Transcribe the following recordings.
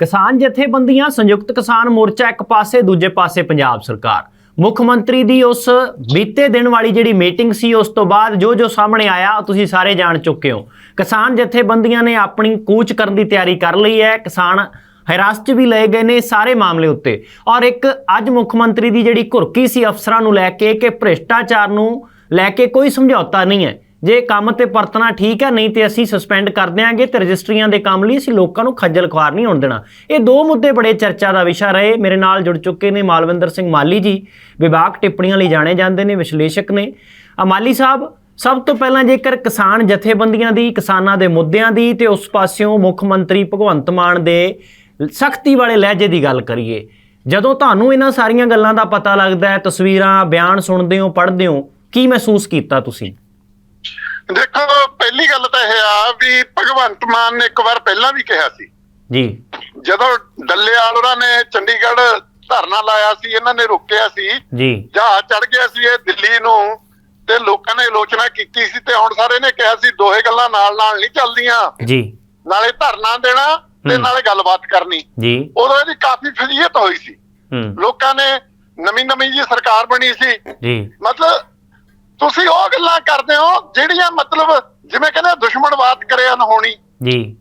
ਕਿਸਾਨ ਜਥੇਬੰਦੀਆਂ, ਸੰਯੁਕਤ ਕਿਸਾਨ ਮੋਰਚਾ ਇੱਕ ਪਾਸੇ, ਦੂਜੇ ਪਾਸੇ ਪੰਜਾਬ ਸਰਕਾਰ। ਮੁੱਖ ਮੰਤਰੀ ਦੀ ਉਸ ਬੀਤੇ ਦਿਨ ਵਾਲੀ ਜਿਹੜੀ ਮੀਟਿੰਗ ਸੀ, ਉਸ ਤੋਂ ਬਾਅਦ ਜੋ ਜੋ ਸਾਹਮਣੇ ਆਇਆ ਤੁਸੀਂ ਸਾਰੇ ਜਾਣ ਚੁੱਕੇ ਹੋ। ਕਿਸਾਨ ਜਥੇਬੰਦੀਆਂ ਨੇ ਆਪਣੀ ਕੂਚ ਕਰਨ ਦੀ ਤਿਆਰੀ ਕਰ ਲਈ ਹੈ। ਕਿਸਾਨ ਹਿਰਾਸਤ 'ਚ ਵੀ ਲਏ ਗਏ ਨੇ ਸਾਰੇ ਮਾਮਲੇ ਉੱਤੇ। ਔਰ ਇੱਕ ਅੱਜ ਮੁੱਖ ਮੰਤਰੀ ਦੀ ਜਿਹੜੀ ਘੁਰਕੀ ਸੀ ਅਫਸਰਾਂ ਨੂੰ ਲੈ ਕੇ, ਕਿ ਭ੍ਰਿਸ਼ਟਾਚਾਰ ਨੂੰ ਲੈ ਕੇ ਕੋਈ ਸਮਝੌਤਾ ਨਹੀਂ ਹੈ। ਜੇ ਕੰਮ ਤੇ ਪਰਤਣਾ ਠੀਕ ਹੈ ਨਹੀਂ ਤੇ ਅਸੀਂ ਸਸਪੈਂਡ ਕਰ ਦਿਆਂਗੇ ਤੇ ਰਜਿਸਟਰੀਆਂ ਦੇ ਕੰਮ ਲਈ ਅਸੀਂ ਲੋਕਾਂ ਨੂੰ ਖੱਜਲ ਖੁਆਰ ਨਹੀਂ ਹੋਣ ਦੇਣਾ। ਇਹ ਦੋ ਮੁੱਦੇ ਬੜੇ ਚਰਚਾ ਦਾ ਵਿਸ਼ਾ ਰਹੇ ਮੇਰੇ ਨਾਲ ਜੁੜ ਚੁੱਕੇ ਨੇ ਮਾਲਵਿੰਦਰ ਸਿੰਘ ਮਾਲੀ ਜੀ। ਵਿਭਾਗ ਟਿੱਪਣੀਆਂ ਲਈ ਜਾਣੇ ਜਾਂਦੇ ਨੇ ਵਿਸ਼ਲੇਸ਼ਕ ਨੇ। ਅ, ਮਾਲੀ ਸਾਹਿਬ ਸਭ ਤੋਂ ਪਹਿਲਾਂ ਜੇਕਰ ਕਿਸਾਨ ਜਥੇਬੰਦੀਆਂ ਦੀ ਕਿਸਾਨਾਂ ਦੇ ਮੁੱਦਿਆਂ ਦੀ ਤੇ ਉਸ ਪਾਸਿਓਂ ਮੁੱਖ ਮੰਤਰੀ ਭਗਵੰਤ ਮਾਨ ਦੇ ਸਖਤੀ ਵਾਲੇ ਲਹਿਜੇ ਦੀ ਗੱਲ ਕਰੀਏ ਜਦੋਂ ਤੁਹਾਨੂੰ ਇਹਨਾਂ ਸਾਰੀਆਂ ਗੱਲਾਂ ਦਾ ਪਤਾ ਲੱਗਦਾ ਹੈ ਤਸਵੀਰਾਂ ਬਿਆਨ ਸੁਣਦੇ ਹੋ ਪੜ੍ਹਦੇ ਹੋ ਕੀ ਮਹਿਸੂਸ ਕੀਤਾ ਤੁਸੀਂ? ਦੇਖੋ ਪਹਿਲੀ ਗੱਲ ਤਾਂ ਇਹ ਆ ਵੀ ਭਗਵੰਤ ਮਾਨ ਨੇ ਇੱਕ ਵਾਰ ਪਹਿਲਾਂ ਵੀ ਕਿਹਾ ਸੀ। ਜੀ। ਜਦੋਂ ਡੱਲੇਵਾਲ ਉਹਨਾਂ ਨੇ ਚੰਡੀਗੜ੍ਹ ਧਰਨਾ ਲਾਇਆ ਸੀ ਇਹਨਾਂ ਨੇ ਰੋਕਿਆ ਸੀ। ਜੀ। ਜਹਾਜ਼ ਚੜ ਗਿਆ ਸੀ ਇਹ ਦਿੱਲੀ ਨੂੰ ਤੇ ਲੋਕਾਂ ਨੇ ਆਲੋਚਨਾ ਕੀਤੀ ਸੀ ਤੇ ਹੁਣ ਸਾਰੇ ਨੇ ਕਿਹਾ ਸੀ ਦੋਹੇ ਗੱਲਾਂ ਨਾਲ ਨਾਲ ਨਹੀਂ ਚੱਲਦੀਆਂ। ਜੀ। ਨਾਲੇ ਧਰਨਾ ਦੇਣਾ ਤੇ। ਨਾਲੇ ਗੱਲਬਾਤ ਕਰਨੀ। ਜੀ। ਉਦੋਂ ਇਹਦੀ ਕਾਫੀ ਫਜ਼ੀਅਤ ਹੋਈ ਸੀ। ਲੋਕਾਂ ਨੇ ਨਵੀਂ ਨਵੀਂ ਜੀ ਸਰਕਾਰ ਬਣੀ ਸੀ। ਜੀ। ਮਤਲਬ ਤੁਸੀਂ ਉਹ ਗੱਲਾਂ ਕਰਦੇ ਹੋ ਜਿਹੜੀਆਂ ਮਤਲਬ ਜਿਵੇਂ ਕਹਿੰਦੇ ਦੁਸ਼ਮਣਵਾਦ ਕਰਿਆ ਨਾ ਹੋਣੀ ਜੀ।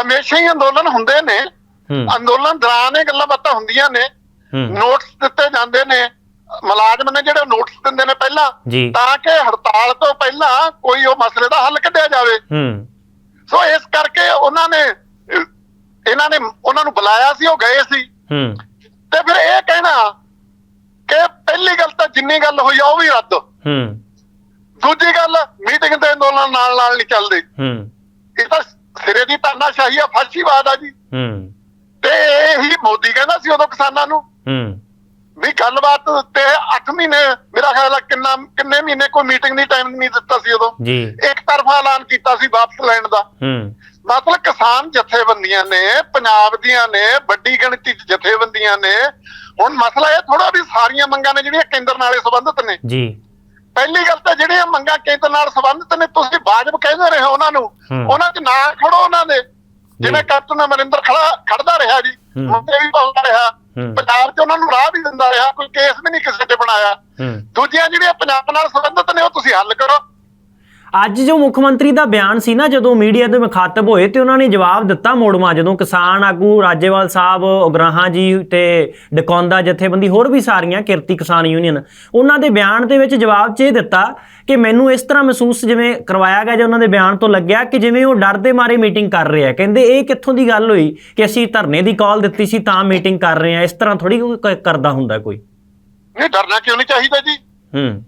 ਹਮੇਸ਼ਾ ਹੀ ਅੰਦੋਲਨ ਹੁੰਦੇ ਨੇ। ਅੰਦੋਲਨ ਦੌਰਾਨ ਇਹ ਗੱਲਾਂ ਬਾਤਾਂ ਹੁੰਦੀਆਂ ਨੇ। ਨੋਟਿਸ ਦਿੱਤੇ ਜਾਂਦੇ ਨੇ। ਮੁਲਾਜ਼ਮ ਨੇ ਜਿਹੜੇ ਨੋਟਿਸ ਦਿੰਦੇ ਨੇ ਪਹਿਲਾਂ ਤਾਂ ਕਿ ਹੜਤਾਲ ਤੋਂ ਪਹਿਲਾਂ ਕੋਈ ਉਹ ਮਸਲੇ ਦਾ ਹੱਲ ਕੱਢਿਆ ਜਾਵੇ। ਹੂੰ। ਸੋ ਇਸ ਕਰਕੇ ਉਹਨਾਂ ਨੇ ਇਹਨਾਂ ਨੇ ਉਹਨਾਂ ਨੂੰ ਬੁਲਾਇਆ ਸੀ ਉਹ ਗਏ ਸੀ। ਹੂੰ। ਤੇ ਫਿਰ ਇਹ ਕਹਿਣਾ ਕਿ ਪਹਿਲੀ ਗੱਲ ਤਾਂ ਜਿੰਨੀ ਗੱਲ ਹੋਈ ਆ ਉਹ ਵੀ ਰੱਦ। ਹੂੰ। ਦੂਜੀ ਗੱਲ ਮੀਟਿੰਗ ਤੇ ਅੰਦੋਲਨ ਨਾਲ ਨਾਲ ਨਹੀਂ ਚੱਲਦੇ। ਹੂੰ। ਇਹ ਤਾਂ ਸਿਰੇ ਦੀ ਤਾਨਾਸ਼ਾਹੀ ਆ ਫਾਸ਼ੀਵਾਦ ਆ ਜੀ। ਹੂੰ। ਤੇ ਇਹੀ ਮੋਦੀ ਕਹਿੰਦਾ ਸੀ ਉਦੋਂ ਕਿਸਾਨਾਂ ਨੂੰ। ਹੂੰ। ਵੀ ਗੱਲਬਾਤ ਤੇ 8 ਮਹੀਨੇ ਮੇਰਾ ਖਿਆਲ ਆ ਕਿੰਨਾ ਕਿੰਨੇ ਮਹੀਨੇ ਕੋਈ ਮੀਟਿੰਗ ਦੀ ਟਾਈਮ ਨਹੀਂ ਦਿੱਤਾ ਸੀ ਉਦੋਂ। ਜੀ। ਇੱਕ ਤਰਫਾ ਐਲਾਨ ਕੀਤਾ ਸੀ ਵਾਪਸ ਲੈਣ ਦਾ। ਹੂੰ। ਮਤਲਬ ਕਿਸਾਨ ਜਥੇਬੰਦੀਆਂ ਨੇ ਪੰਜਾਬ ਦੀਆਂ ਨੇ ਵੱਡੀ ਗਿਣਤੀ ਚ ਜਥੇਬੰਦੀਆਂ ਨੇ। ਹੁਣ ਮਸਲਾ ਇਹ ਥੋੜਾ ਵੀ ਸਾਰੀਆਂ ਮੰਗਾਂ ਨੇ ਜਿਹੜੀਆਂ ਕੇਂਦਰ ਨਾਲੇ ਸੰਬੰਧਿਤ ਨੇ। ਜੀ। ਪਹਿਲੀ ਗੱਲ ਤਾਂ ਜਿਹੜੀਆਂ ਮੰਗਾਂ ਕੇਂਦਰ ਨਾਲ ਸੰਬੰਧਿਤ ਨੇ ਤੁਸੀਂ ਵਾਜਬ ਕਹਿੰਦੇ ਰਹੇ ਉਹਨਾਂ ਨੂੰ। ਉਹਨਾਂ 'ਚ ਨਾ ਖੜੋ ਉਹਨਾਂ ਦੇ। ਜਿਵੇਂ ਕੈਪਟਨ ਅਮਰਿੰਦਰ ਖੜਾ ਖੜਦਾ ਰਿਹਾ ਜੀ। ਮੁੱਦੇ ਵੀ ਪਾਉਂਦਾ ਰਿਹਾ। ਪੰਜਾਬ 'ਚ ਉਹਨਾਂ ਨੂੰ ਰਾਹ ਵੀ ਦਿੰਦਾ ਰਿਹਾ ਕੋਈ ਕੇਸ ਵੀ ਨਹੀਂ ਕਿਸੇ ਤੇ ਬਣਾਇਆ। ਦੂਜੀਆਂ ਜਿਹੜੀਆਂ ਪੰਜਾਬ ਨਾਲ ਸੰਬੰਧਿਤ ਨੇ ਉਹ ਤੁਸੀਂ ਹੱਲ ਕਰੋ। ਅੱਜ ਜੋ ਮੁੱਖ ਮੰਤਰੀ ਦਾ ਬਿਆਨ ਸੀ ਨਾ, ਜਦੋਂ ਮੀਡੀਆ ਦੇ ਮੁਖਾਤਬ ਹੋਏ ਤੇ ਉਹਨਾਂ ਨੇ ਜਵਾਬ ਦਿੱਤਾ ਮੋੜਵਾ ਜਦੋਂ ਕਿਸਾਨ ਆਗੂ ਰਾਜੇਵਾਲ ਸਾਹਿਬ, ਉਗਰਾਹਾਂ ਜੀ ਤੇ ਡਕੌਂਦਾ ਜਥੇਬੰਦੀ ਹੋਰ ਵੀ ਸਾਰੀਆਂ ਕਿਰਤੀ ਕਿਸਾਨ ਯੂਨੀਅਨ, ਉਹਨਾਂ ਦੇ ਬਿਆਨ ਦੇ ਵਿੱਚ ਜਵਾਬ 'ਚ ਇਹ ਦਿੱਤਾ ਕਿ ਮੈਨੂੰ ਇਸ ਤਰ੍ਹਾਂ ਮਹਿਸੂਸ ਜਿਵੇਂ ਕਰਵਾਇਆ ਗਿਆ ਜਾਂ ਉਹਨਾਂ ਦੇ ਬਿਆਨ ਤੋਂ ਲੱਗਿਆ ਕਿ ਜਿਵੇਂ ਉਹ ਡਰ ਦੇ ਮਾਰੇ ਮੀਟਿੰਗ ਕਰ ਰਹੇ ਆ। ਕਹਿੰਦੇ ਇਹ ਕਿੱਥੋਂ ਦੀ ਗੱਲ ਹੋਈ ਕਿ ਅਸੀਂ ਧਰਨੇ ਦੀ ਕਾਲ ਦਿੱਤੀ ਸੀ ਤਾਂ ਮੀਟਿੰਗ ਕਰ ਰਹੇ ਆ, ਇਸ ਤਰ੍ਹਾਂ ਥੋੜੀ ਕਰਦਾ ਹੁੰਦਾ ਕੋਈ? ਨਹੀਂ ਡਰਨਾ ਕਿਉਂ ਨਹੀਂ ਚਾਹੀਦਾ ਜੀ?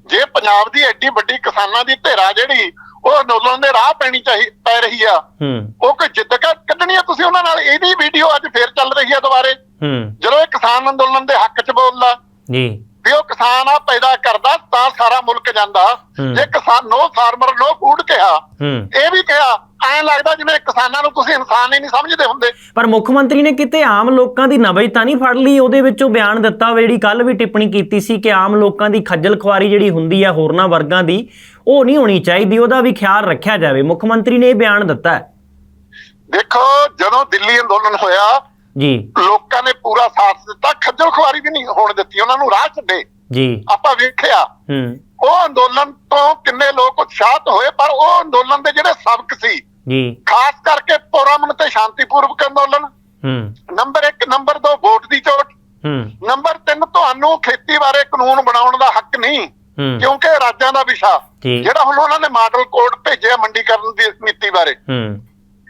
ਜੇ ਪੰਜਾਬ ਦੀ ਐਡੀ ਵੱਡੀ ਕਿਸਾਨਾਂ ਦੀ ਧਿਰਾ ਜਿਹੜੀ ਉਹ ਅੰਦੋਲਨ ਦੇ ਰਾਹ ਪੈਣੀ ਚਾਹੀ ਪੈ ਰਹੀ ਆ। ਹੂੰ। ਉਹ ਕੋਈ ਜਿੱਦ ਕੱਢਣੀ ਆ ਤੁਸੀਂ ਉਹਨਾਂ ਨਾਲ? ਇਹਦੀ ਵੀਡੀਓ ਅੱਜ ਫੇਰ ਚੱਲ ਰਹੀ ਆ ਦੁਬਾਰੇ। ਹੂੰ। ਜਦੋਂ ਇਹ ਕਿਸਾਨ ਅੰਦੋਲਨ ਦੇ ਹੱਕ 'ਚ ਬੋਲਦਾ ਜੀ। ਵੀ ਉਹ ਕਿਸਾਨ ਆ ਪੈਦਾ ਕਰਦਾ ਤਾਂ ਸਾਰਾ ਮੁਲਕ ਜਾਂਦਾ। ਜੇ ਕਿਸਾਨ ਨੋ ਫਾਰਮਰ ਨੋ ਫੂਡ ਕਿਹਾ ਇਹ ਵੀ ਕਿਹਾ ਐਂ ਲੱਗਦਾ ਜਿਵੇਂ ਕਿਸਾਨਾਂ ਨੂੰ ਤੁਸੀਂ ਇਨਸਾਨ ਹੀ ਨਹੀਂ ਸਮਝਦੇ ਹੁੰਦੇ। ਪਰ ਮੁੱਖ ਮੰਤਰੀ ਨੇ ਕਿਤੇ ਆਮ ਲੋਕਾਂ ਦੀ ਨਬਜ਼ ਤਾਂ ਨਹੀਂ ਫੜ ਲਈ ਉਹਦੇ ਵਿੱਚੋਂ ਬਿਆਨ ਦਿੱਤਾ ਹੋਵੇ ਜਿਹੜੀ ਕੱਲ ਵੀ ਟਿੱਪਣੀ ਕੀਤੀ ਸੀ ਕਿ ਆਮ ਲੋਕਾਂ ਦੀ ਖੱਜਲ ਖੁਆਰੀ ਜਿਹੜੀ ਹੁੰਦੀ ਹੈ ਹੋਰਨਾਂ ਵਰਗਾਂ ਦੀ ਉਹ ਨਹੀਂ ਹੋਣੀ ਚਾਹੀਦੀ ਉਹਦਾ ਵੀ ਖਿਆਲ ਰੱਖਿਆ ਜਾਵੇ। ਮੁੱਖ ਮੰਤਰੀ ਨੇ ਇਹ ਬਿਆਨ ਦਿੱਤਾ ਹੈ। ਦੇਖੋ ਜਦੋਂ ਦਿੱਲੀ ਅੰਦੋਲਨ ਹੋਇਆ ਜੀ। ਲੋਕਾਂ ਨੇ ਪੂਰਾ ਸਾਥ ਦਿੱਤਾ ਖੱਜਲ ਖੁਆਰੀ ਵੀ ਨਹੀਂ ਹੋਣ ਦਿੱਤੀ ਉਹਨਾਂ ਨੂੰ ਰਾਹ ਛੱਡੇ। ਜੀ। ਆਪਾਂ ਵੇਖਿਆ ਹੂੰ। ਉਹ ਅੰਦੋਲਨ ਤੋਂ ਕਿੰਨੇ ਲੋਕ ਉਤਸ਼ਾਹਤ ਹੋਏ ਪਰ ਉਹ ਅੰਦੋਲਨ ਦੇ ਜਿਹੜੇ ਸਬਕ ਸੀ ਜੀ। ਖਾਸ ਕਰਕੇ ਪੁਰਮਨ ਤੇ ਸ਼ਾਂਤੀਪੂਰਵਕ ਅੰਦੋਲਨ। ਹੂੰ। ਨੰਬਰ 1 ਨੰਬਰ 2 ਵੋਟ ਦੀ ਚੋਟ। ਹੂੰ। ਨੰਬਰ 3 ਤੁਹਾਨੂੰ ਖੇਤੀ ਬਾਰੇ ਕਾਨੂੰਨ ਬਣਾਉਣ ਦਾ ਹੱਕ ਨਹੀਂ। ਕਿਉਂਕਿ ਰਾਜਾਂ ਦਾ ਵਿਸ਼ਾ। ਜਿਹੜਾ ਹੁਣ ਉਹਨਾਂ ਨੇ ਮਾਡਲ ਕੋਡ ਭੇਜਿਆ ਮੰਡੀਕਰਨ ਦੀ ਨੀਤੀ ਬਾਰੇ। ਹੂੰ।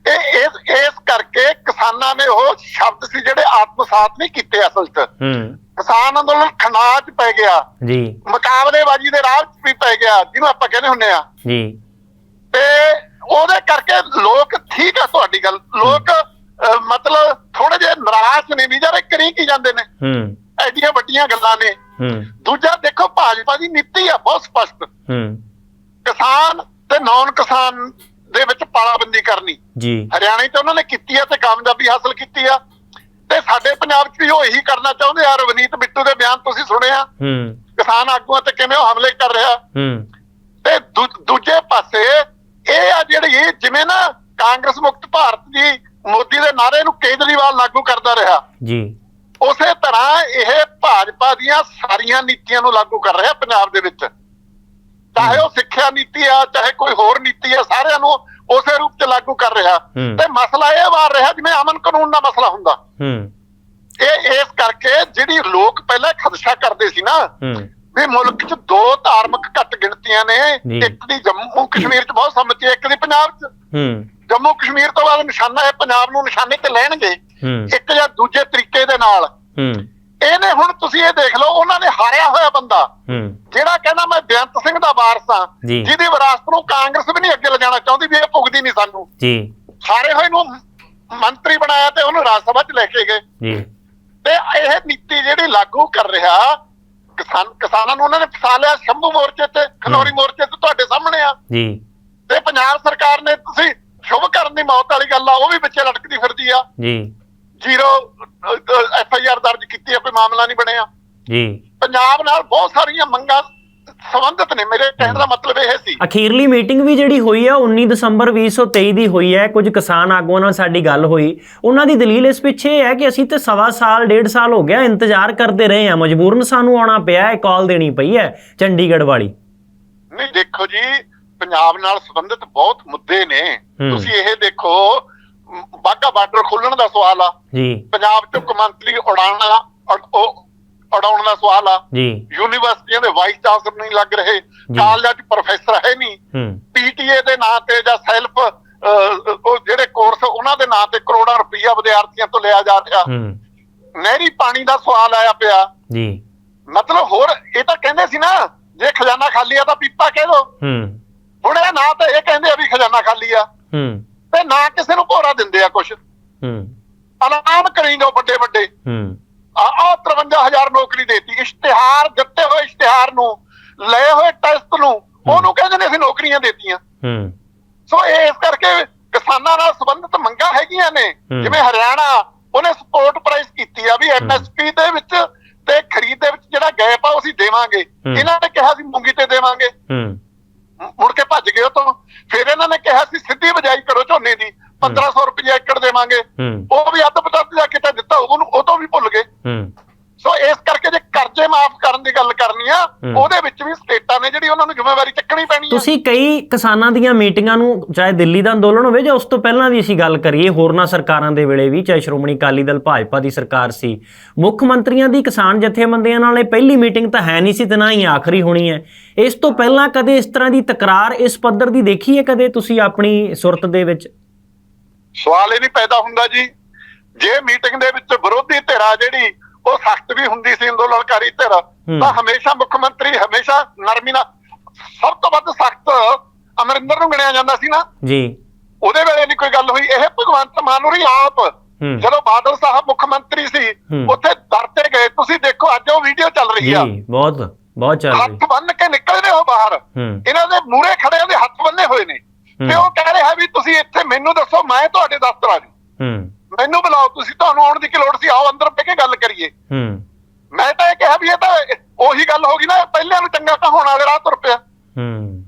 ਇਹ ਇਸ ਇਸ ਕਰਕੇ ਕਿਸਾਨਾਂ ਨੇ ਉਹ ਸ਼ਬਦ ਸੀ ਜਿਹੜੇ ਆਤਮਸਾਤ ਨਹੀਂ ਕੀਤੇ ਅਸਲ 'ਚ। ਹੂੰ। ਕਿਸਾਨ ਅੰਦੋਲਨ ਖਨਾਜ ਪੈ ਗਿਆ। ਜੀ। ਮੁਕਾਬਲੇਬਾਜ਼ੀ ਦੇ ਰਾਹ 'ਚ ਵੀ ਪੈ ਗਿਆ ਜਿਹਨੂੰ ਆਪਾਂ ਕਹਿੰਦੇ ਹੁੰਦੇ ਆ ਜੀ। ਤੇ ਉਹਦੇ ਕਰਕੇ ਲੋਕ ਠੀਕ ਆ ਤੁਹਾਡੀ ਗੱਲ। ਲੋਕ ਮਤਲਬ ਥੋੜੇ ਜਿਹਾ ਨਿਰਾਸ਼ ਨੇ ਵੀ ਯਾਰ ਇਹ ਕਰੀ ਕੀ ਜਾਂਦੇ ਨੇ? ਹੂੰ। ਐਡੀਆਂ ਵੱਡੀਆਂ ਗੱਲਾਂ ਨੇ। ਹੂੰ। ਦੂਜਾ ਦੇਖੋ ਭਾਜਪਾ ਦੀ ਨੀਤੀ ਆ ਬਹੁਤ ਸਪਸ਼ਟ। ਹੂੰ। ਕਿਸਾਨ ਤੇ ਨੌਨ ਕਿਸਾਨ ਦੇ ਵਿੱਚ ਪਾਲਾਬੰਦੀ ਕਰਨੀ। ਜੀ। ਹਰਿਆਣੇ 'ਚ ਉਹਨਾਂ ਨੇ ਕੀਤੀ ਆ ਤੇ ਕਾਮਯਾਬੀ ਹਾਸਲ ਕੀਤੀ ਆ। ਤੇ ਸਾਡੇ ਪੰਜਾਬ 'ਚ ਵੀ ਉਹ ਇਹੀ ਕਰਨਾ ਚਾਹੁੰਦੇ ਆ ਰਵਨੀਤ ਬਿੱਟੂ ਦੇ ਬਿਆਨ ਤੁਸੀਂ ਸੁਣਿਆ? ਹੂੰ। ਕਿਸਾਨ ਆਗੂਆਂ ਤੇ ਕਿਵੇਂ ਉਹ ਹਮਲੇ ਕਰ ਰਿਹਾ? ਹੂੰ। ਤੇ ਦੂਜੇ ਪਾਸੇ ਇਹ ਆ ਜਿਹੜੀ ਜਿਵੇਂ ਨਾ ਕਾਂਗਰਸ ਮੁਕਤ ਭਾਰਤ ਦੀ ਮੋਦੀ ਦੇ ਨਾਰੇ ਨੂੰ ਕੇਜਰੀਵਾਲ ਲਾਗੂ ਕਰਦਾ ਰਿਹਾ। ਜੀ। ਉਸੇ ਤਰ੍ਹਾਂ ਇਹ ਭਾਜਪਾ ਦੀਆਂ ਸਾਰੀਆਂ ਨੀਤੀਆਂ ਨੂੰ ਲਾਗੂ ਕਰ ਰਿਹਾ ਪੰਜਾਬ ਦੇ ਵਿੱਚ। ਚਾਹੇ ਉਹ ਸਿੱਖਿਆ ਨੀਤੀ ਆ ਚਾਹੇ ਕੋਈ ਹੋਰ ਨੀਤੀ ਆ ਸਾਰਿਆਂ ਨੂੰ ਉਸੇ ਰੂਪ ਚ ਲਾਗੂ ਕਰ ਰਿਹਾ। ਤੇ ਮਸਲਾ ਇਹ ਵਾਰ ਰਿਹਾ ਜਿਵੇਂ ਅਮਨ ਕਾਨੂੰਨ ਦਾ ਮਸਲਾ ਹੁੰਦਾ। ਹੂੰ। ਇਹ ਇਸ ਕਰਕੇ ਜਿਹੜੀ ਲੋਕ ਪਹਿਲਾਂ ਖਦਸ਼ਾ ਕਰਦੇ ਸੀ ਨਾ ਵੀ ਮੁਲਕ 'ਚ ਦੋ ਧਾਰਮਿਕ ਘੱਟ ਗਿਣਤੀਆਂ ਨੇ। ਇੱਕ ਦੀ ਜੰਮੂ ਕਸ਼ਮੀਰ 'ਚ ਬਹੁਤ ਸਮਝ ਇੱਕ ਦੀ ਪੰਜਾਬ 'ਚ। ਹੂੰ। ਜੰਮੂ ਕਸ਼ਮੀਰ ਤੋਂ ਬਾਅਦ ਨਿਸ਼ਾਨਾ ਇਹ ਪੰਜਾਬ ਨੂੰ ਨਿਸ਼ਾਨੇ ਤੇ ਲੈਣਗੇ ਹੂੰ। ਇੱਕ ਜਾਂ ਦੂਜੇ ਤਰੀਕੇ ਦੇ ਨਾਲ। ਹੂੰ। ਇਹਨੇ ਹੁਣ ਤੁਸੀਂ ਇਹ ਦੇਖ ਲਓ ਉਹਨਾਂ ਨੇ ਹਾਰਿਆ ਹੋਇਆ ਬੰਦਾ। ਹੂੰ। ਜਿਹੜਾ ਕਹਿੰਦਾ ਮੈਂ ਬੇਅੰਤ ਸਿੰਘ ਦਾ ਵਾਰਸ ਹਾਂ ਜੀ। ਜਿਹਦੀ ਵਿਰਾਸਤ ਨੂੰ ਕਾਂਗਰਸ ਵੀ ਨਹੀਂ ਅੱਗੇ ਲਿਜਾਣਾ ਚਾਹੁੰਦੀ ਵੀ ਇਹ ਭੁਗਦੀ ਨਹੀਂ ਸਾਨੂੰ। ਜੀ। ਹਾਰੇ ਹੋਏ ਨੂੰ ਮੰਤਰੀ ਬਣਾਇਆ ਤੇ ਉਹਨੂੰ ਰਾਜ ਸਭਾ 'ਚ ਲੈ ਕੇ ਗਏ। ਜੀ। ਤੇ ਇਹ ਨੀਤੀ ਜਿਹੜੀ ਲਾਗੂ ਕਰ ਰਿਹਾ ਕਿਸਾਨ ਕਿਸਾਨਾਂ ਨੂੰ ਉਹਨਾਂ ਨੇ ਫਸਾ ਲਿਆ ਸ਼ੰਭੂ ਮੋਰਚੇ ਤੇ ਖਨੌਰੀ ਮੋਰਚੇ ਤੇ ਤੁਹਾਡੇ ਸਾਹਮਣੇ ਆ। ਜੀ। ਤੇ ਪੰਜਾਬ ਸਰਕਾਰ ਨੇ ਤੁਸੀਂ ਸ਼ੁਭ ਕਰਨ ਦੀ ਮੌਤ ਵਾਲੀ ਗੱਲ ਆ ਉਹ ਵੀ ਵਿੱਚੇ ਲਟਕਦੀ ਫਿਰਦੀ ਆ। ਜੀ। ਜ਼ੀਰੋ ਐਫ ਆਈ ਆਰ ਦਰਜ ਕੀਤੀ ਆ ਕੋਈ ਮਾਮਲਾ ਨਹੀਂ ਬਣਿਆ। ਜੀ। ਪੰਜਾਬ ਨਾਲ ਬਹੁਤ ਸਾਰੀਆਂ ਮੰਗਾਂ ਸੰਬੰਧਿਤ ਨੇ ਮੇਰੇ ਕਹਿਣ ਦਾ ਮਤਲਬ ਇਹ ਸੀ। ਅਖੀਰਲੀ ਮੀਟਿੰਗ ਵੀ ਜਿਹੜੀ ਹੋਈ ਹੈ 19 ਦਸੰਬਰ 2023 ਦੀ ਹੋਈ ਹੈ ਕੁਝ ਕਿਸਾਨ ਆਗੂਆਂ ਨਾਲ ਸਾਡੀ ਗੱਲ ਹੋਈ। ਉਹਨਾਂ ਦੀ ਦਲੀਲ ਇਸ ਪਿੱਛੇ ਹੈ ਕਿ ਅਸੀਂ ਤੇ ਸਵਾ ਸਾਲ ਡੇਢ ਸਾਲ ਹੋ ਗਿਆ ਇੰਤਜ਼ਾਰ ਕਰਦੇ ਰਹੇ ਹਾਂ ਮਜਬੂਰਨ ਸਾਨੂੰ ਆਉਣਾ ਪਿਆ ਹੈ ਕਾਲ ਦੇਣੀ ਪਈ ਹੈ ਚੰਡੀਗੜ੍ਹ ਵਾਲੀ। ਨਹੀਂ ਦੇਖੋ ਜੀ ਪੰਜਾਬ ਨਾਲ ਸੰਬੰਧਿਤ ਬਹੁਤ ਮੁੱਦੇ ਨੇ। ਤੁਸੀਂ ਇਹ ਦੇਖੋ ਬਾਗਾ ਬਾਰਡਰ ਖੋਲਣ ਦਾ ਸਵਾਲ ਆ। ਜੀ। ਪੰਜਾਬ ਚ ਕਮੰਤਰੀ ਉਡਾਣਾ ਉਡ- ਉਹ ਉਡਾਉਣ ਦਾ ਸਵਾਲ ਆ। ਜੀ। ਯੂਨੀਵਰਸਿਟੀਆਂ ਦੇ ਵਾਈਸ ਚਾਂਸਲਰ ਨਹੀਂ ਲੱਗ ਰਹੇ। ਕਾਲਜਾਂ 'ਚ ਪ੍ਰੋਫੈਸਰ ਹੈ ਨਹੀਂ। ਪੀਟੀਏ ਦੇ ਨਾਂ ਤੇ ਜਾਂ ਸੈਲਫ ਉਹ ਜਿਹੜੇ ਕੋਰਸ ਉਹਨਾਂ ਦੇ ਨਾਂ ਤੇ ਕਰੋੜਾਂ ਰੁਪਈਆ ਵਿਦਿਆਰਥੀਆਂ ਤੋਂ ਲਿਆ ਜਾ ਰਿਹਾ। ਨਹਿਰੀ ਪਾਣੀ ਦਾ ਸਵਾਲ ਆਇਆ ਪਿਆ। ਜੀ। ਮਤਲਬ ਹੋਰ ਇਹ ਤਾਂ ਕਹਿੰਦੇ ਸੀ ਨਾ ਜੇ ਖਜ਼ਾਨਾ ਖਾਲੀ ਆ ਤਾਂ ਪੀਪਾ ਕਹਿ ਦੋ। ਹੂੰ। ਹੁਣ ਇਹ ਨਾ ਤਾਂ ਇਹ ਕਹਿੰਦੇ ਆ ਵੀ ਖਜ਼ਾਨਾ ਖਾਲੀ ਆ। ਹੂੰ। ਤੇ ਨਾ ਕਿਸੇ ਨੂੰ ਭੋਰਾ ਦਿੰਦੇ ਆ ਕੁਛ। ਹੂੰ। ਐਲਾਨ ਕਰੀ ਜਾਓ ਵੱਡੇ ਵੱਡੇ ਹੂੰ। ਆ ਆ 53000 ਨੌਕਰੀ ਦੇਤੀ ਇਸ਼ਤਿਹਾਰ ਦਿੱਤੇ ਹੋਏ ਇਸ਼ਤਿਹਾਰ ਨੂੰ ਲਏ ਹੋਏ ਟੈਸਟ ਨੂੰ ਉਹਨੂੰ ਕਹਿੰਦੇ ਨੇ ਅਸੀਂ ਨੌਕਰੀਆਂ ਦੇਤੀਆਂ। ਹੂੰ। ਸੋ ਇਹ ਇਸ ਕਰਕੇ ਕਿਸਾਨਾਂ ਨਾਲ ਸੰਬੰਧਿਤ ਮੰਗਾਂ ਹੈਗੀਆਂ ਨੇ। ਜਿਵੇਂ ਹਰਿਆਣਾ ਉਹਨੇ ਸਪੋਰਟ ਪ੍ਰਾਈਸ ਕੀਤੀ ਆ ਵੀ ਐਮਐਸਪੀ ਦੇ ਵਿੱਚ ਤੇ ਖਰੀਦ ਦੇ ਵਿੱਚ ਜਿਹੜਾ ਗੈਪ ਆ ਉਹ ਅਸੀਂ ਦੇਵਾਂਗੇ। ਇਹਨਾਂ ਨੇ ਕਿਹਾ ਸੀ ਮੂੰਗੀ ਤੇ ਦੇਵਾਂਗੇ। ਹੂੰ। ਮੁੜ ਕੇ ਭੱਜ ਗਏ ਉਹ ਤੋਂ ਫਿਰ ਇਹਨਾਂ ਨੇ ਕਿਹਾ ਸੀ ਸਿੱਧੀ ਬਜਾਈ ਕਰੋ ਝੋਨੇ ਦੀ। 1500 ਰੁਪਏ ਏਕੜ ਦੇਵਾਂਗੇ। ਉਹ ਵੀ ਅੱਧ ਪੱਧ ਜਾ ਕੇ ਤਾਂ ਦਿੱਤਾ ਉਹਨੂੰ ਉਹ ਤੋਂ ਵੀ ਭੁੱਲ ਗਏ। ਸੋ ਇਸ ਕਰਕੇ ਜੇ ਕਰਜ਼ੇ ਮਾਫ ਕਰਨ ਦੀ ਗੱਲ ਕਰਨੀ ਆ। ਉਹਦੇ ਵਿੱਚ ਵੀ ਸਟੇਟਾਂ ਨੇ ਜਿਹੜੀ ਉਹਨਾਂ ਨੂੰ ਜ਼ਿੰਮੇਵਾਰੀ ਚੱਕਣੀ ਪੈਣੀ ਆ। ਤੁਸੀਂ ਕਈ ਕਿਸਾਨਾਂ ਦੀਆਂ ਮੀਟਿੰਗਾਂ ਨੂੰ ਚਾਹੇ ਦਿੱਲੀ ਦਾ ਅੰਦੋਲਨ ਹੋਵੇ ਜਾਂ ਉਸ ਤੋਂ ਪਹਿਲਾਂ ਦੀ ਅਸੀਂ ਗੱਲ ਕਰੀਏ ਹੋਰਨਾਂ ਸਰਕਾਰਾਂ ਦੇ ਵੇਲੇ ਵੀ ਚਾਹੇ ਸ਼੍ਰੋਮਣੀ ਅਕਾਲੀ ਦਲ ਭਾਜਪਾ ਦੀ ਸਰਕਾਰ ਸੀ। ਮੁੱਖ ਮੰਤਰੀਆਂ ਦੀ ਕਿਸਾਨ ਜਥੇਬੰਦੀਆਂ ਨਾਲ ਇਹ ਪਹਿਲੀ ਮੀਟਿੰਗ ਤਾਂ ਹੈ ਨਹੀਂ ਸੀ ਤੇ ਨਾ ਹੀ ਆਖਰੀ ਹੋਣੀ ਹੈ। ਇਸ ਤੋਂ ਪਹਿਲਾਂ ਕਦੇ ਇਸ ਤਰ੍ਹਾਂ ਦੀ ਤਕਰਾਰ ਇਸ ਪੱਧਰ ਦੀ ਦੇਖੀ ਹੈ ਕਦੇ? ਤੁਸੀਂ ਆਪਣੀ ਸੁਰਤ ਦੇ ਵਿੱਚ ਸਵਾਲ ਇਹ ਨਹੀਂ ਪੈਦਾ ਹੁੰਦਾ ਜੀ। ਜੇ ਮੀਟਿੰਗ ਦੇ ਵਿੱਚ ਵਿਰੋਧੀ ਧਿਰਾ ਜਿਹੜੀ ਉਹ ਸਖਤ ਵੀ ਹੁੰਦੀ ਸੀ ਅੰਦੋਲਨਕਾਰੀ ਧਿਰ ਤਾਂ ਹਮੇਸ਼ਾ ਮੁੱਖ ਮੰਤਰੀ ਹਮੇਸ਼ਾ ਨਰਮੀ ਨਾਲ ਸਭ ਤੋਂ ਵੱਧ ਸਖਤ ਅਮਰਿੰਦਰ ਨੂੰ ਗਿਣਿਆ ਜਾਂਦਾ ਸੀ ਨਾ। ਜੀ। ਉਹਦੇ ਵੇਲੇ ਨਹੀਂ ਕੋਈ ਗੱਲ ਹੋਈ। ਇਹ ਭਗਵੰਤ ਮਾਨ ਹੋਰੀ ਆਪ ਜਦੋਂ ਬਾਦਲ ਸਾਹਿਬ ਮੁੱਖ ਮੰਤਰੀ ਸੀ। ਉੱਥੇ ਦਰ ਤੇ ਗਏ। ਤੁਸੀਂ ਦੇਖੋ ਅੱਜ ਉਹ ਵੀਡੀਓ ਚੱਲ ਰਹੀ ਆ। ਜੀ ਬਹੁਤ ਬਹੁਤ ਚੱਲ ਰਹੀ। ਹੱਥ ਬੰਨ ਕੇ ਨਿਕਲਦੇ ਹੋ ਬਾਹਰ। ਇਹਨਾਂ ਦੇ ਮੂਰੇ ਖੜਿਆਂ ਦੇ ਹੱਥ ਬੰਨੇ ਹੋਏ ਨੇ। ਤੇ ਉਹ ਕਹਿ ਰਿਹਾ ਵੀ ਤੁਸੀਂ ਇੱਥੇ ਮੈਨੂੰ ਦੱਸੋ ਮੈਂ ਤੁਹਾਡੇ ਦਫ਼ਤਰ ਆ ਜੂ ਹੂੰ। ਮੈਨੂੰ ਬੁਲਾਓ ਤੁਸੀਂ ਤੁਹਾਨੂੰ ਆਉਣ ਦੀ ਕੀ ਲੋੜ ਸੀ? ਆਓ ਅੰਦਰ ਬਹਿ ਕੇ ਗੱਲ ਕਰੀਏ। ਹੂੰ। ਮੈਂ ਤਾਂ ਇਹ ਕਿਹਾ ਵੀ ਇਹ ਤਾਂ ਉਹੀ ਗੱਲ ਹੋ ਗਈ ਨਾ ਪਹਿਲਿਆਂ ਨੂੰ ਚੰਗਾ ਤਾਂ ਹੋਣ ਵਾਲੇ ਰਾਹ ਤੁਰ ਪਿਆ। ਹੂੰ।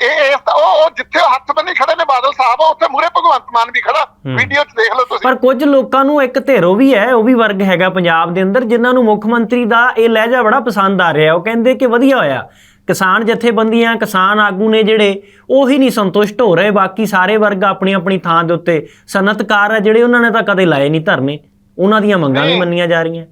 ਇਹ ਉਹ ਜਿੱਥੇ ਹੱਥ ਬੰਨੇ ਖੜੇ ਨੇ ਬਾਦਲ ਸਾਹਿਬ ਉੱਥੇ ਮੂਰੇ ਭਗਵੰਤ ਮਾਨ ਵੀ ਖੜਾ। ਵੀਡੀਓ 'ਚ ਦੇਖ ਲਓ ਤੁਸੀਂ। ਪਰ ਕੁਝ ਲੋਕਾਂ ਨੂੰ ਇੱਕ ਧਿਰ ਵੀ ਹੈ ਉਹ ਵੀ ਵਰਗ ਹੈਗਾ ਪੰਜਾਬ ਦੇ ਅੰਦਰ ਜਿਨ੍ਹਾਂ ਨੂੰ ਮੁੱਖ ਮੰਤਰੀ ਦਾ ਇਹ ਲਹਿਜਾ ਬੜਾ ਪਸੰਦ ਆ ਰਿਹਾ। ਉਹ ਕਹਿੰਦੇ ਕਿ ਵਧੀਆ ਹੋਇਆ। ਕਿਸਾਨ ਜਥੇਬੰਦੀਆਂ ਕਿਸਾਨ ਆਗੂ ਨੇ ਜਿਹੜੇ ਉਹ ਹੀ ਨਹੀਂ ਸੰਤੁਸ਼ਟ ਹੋ ਰਹੇ। ਬਾਕੀ ਸਾਰੇ ਵਰਗ ਆਪਣੀ ਆਪਣੀ ਥਾਂ ਦੇ ਉੱਤੇ ਸਨਅਤਕਾਰ ਆ ਜਿਹੜੇ ਉਹਨਾਂ ਨੇ ਤਾਂ ਕਦੇ ਲਾਏ ਨਹੀਂ ਧਰਨੇ। ਉਹਨਾਂ ਦੀਆਂ ਮੰਗਾਂ ਵੀ ਨਹੀਂ। ਮੰਨੀਆਂ ਜਾ ਰਹੀਆਂ।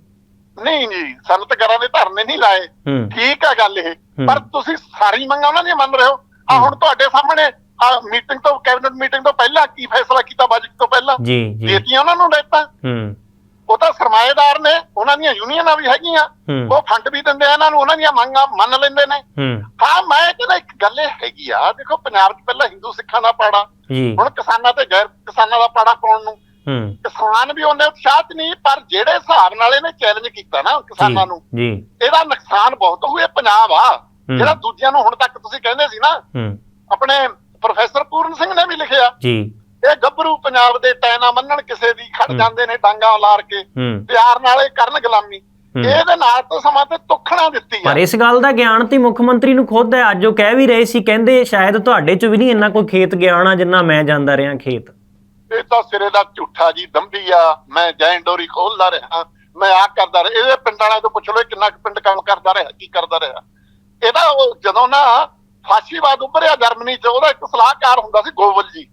ਨਹੀਂ ਜੀ ਸੰਤਕਰਾਂ ਦੇ ਧਰਨੇ ਨਹੀਂ ਲਾਏ। ਠੀਕ ਆ ਗੱਲ ਇਹ। ਪਰ ਤੁਸੀਂ ਸਾਰੀ ਮੰਗਾਂ ਉਹਨਾਂ ਦੀਆਂ ਮੰਨ ਰਹੇ ਹੋ। ਆ ਹੁਣ ਤੁਹਾਡੇ ਸਾਹਮਣੇ ਆ ਮੀਟਿੰਗ ਤੋਂ ਕੈਬਨਿਟ ਮੀਟਿੰਗ ਤੋਂ ਪਹਿਲਾਂ ਕੀ ਫੈਸਲਾ ਕੀਤਾ ਬਜਟ ਤੋਂ ਪਹਿਲਾਂ? ਜੀ ਜੀ। ਦੇਤੀਆਂ ਉਹਨਾਂ ਨੂੰ ਦਿੱਤਾ। ਹੂੰ। ਉਹ ਤਾਂ ਸਰਮਾਏਦਾਰ ਨੇ ਉਹਨਾਂ ਦੀਆਂ ਯੂਨੀਅਨਾਂ ਵੀ ਹੈਗੀਆਂ। ਉਹ ਫੰਡ ਵੀ ਦਿੰਦੇ ਆ ਇਹਨਾਂ ਨੂੰ ਉਹਨਾਂ ਦੀਆਂ ਮੰਗਾਂ ਮੰਨ ਲੈਂਦੇ ਨੇ। ਹੂੰ। ਮੈਂ ਕਹਿੰਦਾ ਇੱਕ ਗੱਲ ਇਹ ਹੈਗੀ ਆ ਦੇਖੋ ਪੰਜਾਬ 'ਚ ਪਹਿਲਾਂ ਹਿੰਦੂ ਸਿੱਖਾਂ ਦਾ ਪਾੜਾ ਹੁਣ ਕਿਸਾਨਾਂ ਤੇ ਗੈਰ ਕਿਸਾਨਾਂ ਦਾ ਪਾੜਾ ਪਾਉਣ ਨੂੰ। ਕਿਸਾਨ ਵੀ ਉਹਨੇ ਉਤਸ਼ਾਹ 'ਚ ਨਹੀਂ ਪਰ ਜਿਹੜੇ ਹਿਸਾਬ ਨਾਲ ਇਹਨੇ ਚੈਲੰਜ ਕੀਤਾ ਨਾ ਕਿਸਾਨਾਂ ਨੂੰ ਇਹਦਾ ਨੁਕਸਾਨ ਬਹੁਤ ਹੋਇਆ ਪੰਜਾਬ ਆ। ਜਿਹੜਾ ਦੂਜਿਆਂ ਨੂੰ ਹੁਣ ਤੱਕ ਤੁਸੀਂ ਕਹਿੰਦੇ ਸੀ ਨਾ ਆਪਣੇ ਪ੍ਰੋਫੈਸਰ ਪੂਰਨ ਸਿੰਘ ਨੇ ਵੀ ਲਿਖਿਆ। ਜੀ। ਇਹ ਗੱਭਰੂ ਪੰਜਾਬ ਦੇ ਟੈਨਾ ਮੰਨਣ ਕਿਸੇ ਦੀ ਖੜ। ਜਾਂਦੇ ਨੇ ਡਾਂਗਾ ਲਾਰ ਕੇ ਪਿਆਰ ਨਾਲ ਇਹ ਕਰਨ ਗੁਲਾਮੀ। ਇਹਦੇ ਨਾਲ ਤੋਂ ਸਮਾਂ ਤੇ ਤੁਖਣਾ ਦਿੱਤੀ ਆ। ਪਰ ਇਸ ਗੱਲ ਦਾ ਗਿਆਨ ਤੇ ਮੁੱਖ ਮੰਤਰੀ ਨੂੰ ਖੁਦ ਹੈ। ਅੱਜ ਉਹ ਕਹਿ ਵੀ ਰਹੇ ਸੀ ਕਹਿੰਦੇ ਸ਼ਾਇਦ ਤੁਹਾਡੇ ਚ ਵੀ ਨਹੀਂ ਇੰਨਾ ਕੋਈ ਖੇਤ ਗਿਆਨ ਆ ਜਿੰਨਾ ਮੈਂ ਜਾਂਦਾ ਰਿਹਾ ਖੇਤ। ਇਹ ਤਾਂ ਸਿਰੇ ਦਾ ਝੂਠਾ ਜੀ ਦੰਭੀ ਆ। ਮੈਂ ਜੈਨ ਡੋਰੀ ਖੋਲਦਾ ਰਿਹਾ। ਮੈਂ ਆ ਕਰਦਾ ਰਿਹਾ। ਇਹਦੇ ਪਿੰਡ ਵਾਲਿਆਂ ਤੋਂ ਪੁੱਛ ਲਓ ਕਿੰਨਾ ਕੁ ਪਿੰਡ ਕੰਮ ਕਰਦਾ ਰਿਹਾ ਕੀ ਕਰਦਾ ਰਿਹਾ। ਇਹਦਾ ਜਦੋਂ ਨਾ ਫਾਸ਼ੀਵਾਦ ਉੱਭਰਿਆ ਜਰਮਨੀ 'ਚ ਉਹਦਾ ਇੱਕ ਸਲਾਹਕਾਰ ਹੁੰਦਾ ਸੀ ਗੋਵਲ ਜੀ।